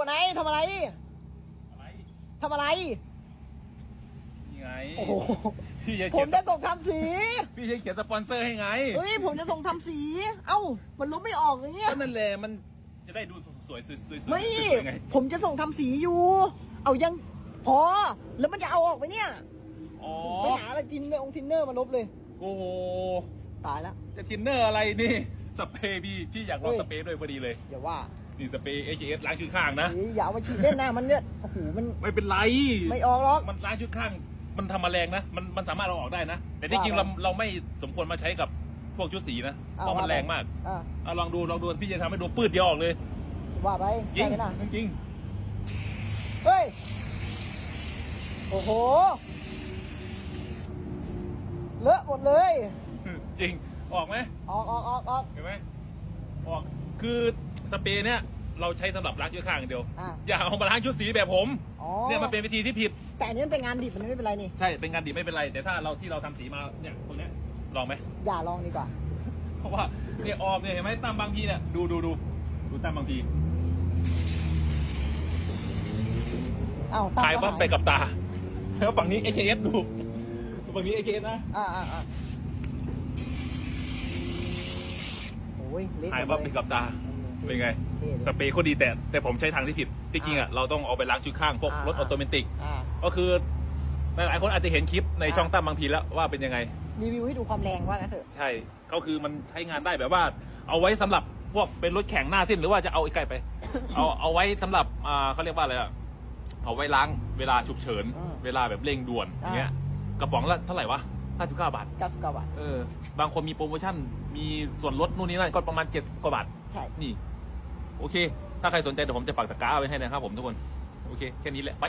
กดไหนทำอะไรอะไรทำอะไร นี่ไงโอ้โห พี่จะผเขียมนจะส่งทำสี พี่จะเขียนสปอนเซอร์ให้ไงเฮ้ย ผมจะส่งทำสี เอ้า มันลบไม่ออกอย่างเงี้ย ก็นั่นแหละมันจะได้ดูสวยๆสวยๆสวยๆไม่สวยๆไงผมจะส่งทำสีอยู่ เอายัง พอ แล้วมันจะเอาออกไหมเนี่ย อ๋อไปหาอะไรทินเนอร์องทินเนอร์มาลบเลย โอ้โหตายแล้ว จะทินเนอร์อะไรนี่สเปรย์พี่พี่อยากลองเฮ้ย สเปรย์ด้วยพอดีเลย อย่าว่า นี่สเปรย์ HAS ล้างชุดข้างนะ เฮ้ยอย่าเอามาฉีดเล่นนะมันเนี่ยโอ้โหมันไม่เป็นไร ไม่ออกหรอก มันล้างชุดข้าง มันทำแมลงนะ มันมันสามารถเอาออกได้นะ แต่ที่จริงเราว่าไปเราไม่สมควรมาใช้กับพวกชุดสีนะ เพราะมันแรงมากอ่าเอาลองดูลองดูพี่จะทำให้ดูปืดเดียวออกเลย ว่าไปจริงใช่ไหมล่ะจริง เฮ้ยโอ้โหเลอะหมดเลย จริง ออกไหม ออกออกออกออกเห็นไหมออก คือ สเปรย์เนี่ยเราใช้สำหรับล้างชุดข้างอย่างเดียว อ่า อย่าเอามาล้างชุดสีแบบผมอ๋อเนี่ยมันเป็นวิธีที่ผิด แต่อันนี้มันเป็นงานดิบมันไม่เป็นไรนี่ ใช่เป็นงานดีไม่เป็นไร แต่ถ้าเราที่เราทำสีมาเนี่ยตรงเนี้ยลองไหม อย่าลองดีกว่า เพราะว่าเนี่ยออกเนี่ยเห็นไหมตั้มบางทีเนี่ยดูดูดูดูตั้มบางทีอ้าวตั้งถ่ายก็ว่าหไปกับตา แล้วฝั่งนี้ AKS ดูฝั่งนี้ AKS นะอ่าอ่าอ่าโอ้ยเละหมดถ่ายว่าไปกับตา เป็นไงเท่เลยสเปรย์เขาดีแต่แต่ผมใช้ทางที่ผิดจริงๆอะเราต้องเอาไปล้างชุดข้างพวกอ่ารรถออโตเมติกอ่าก็คือหลายๆคนอาจจะเห็นคลิปในอ่าช่องตั้มบางพีแล้วว่าเป็นยังไง รีวิวให้ดูความแรงว่างั้นเถอะ ใช่ ก็คือมันใช้งานได้แบบว่า เอาไว้สำหรับพวกเป็นรถแข่งหน้าสิ้นหรือว่าจะเอาไอ้ไก่ไป เอาเอาไว้สำหรับอ่าเขาเรียกว่าอะไรอะเอาไว้ล้างเวลาฉุกเฉินอืมเวลาแบบเร่งด่วนออ่าย่างเงี้ยกระป๋องละเท่าไหร่วะ 59 บาท 99 บาท เออ บางคนมีโปรโมชั่น มีส่วนลดนู่นนี่นั่นก็ประมาณ 7 กว่าบาท ใช่ นี่ โอเค ถ้าใครสนใจเดี๋ยวผมจะปักตะกร้าไว้ให้นะครับผมทุกคน โอเค แค่นี้แหละ ไป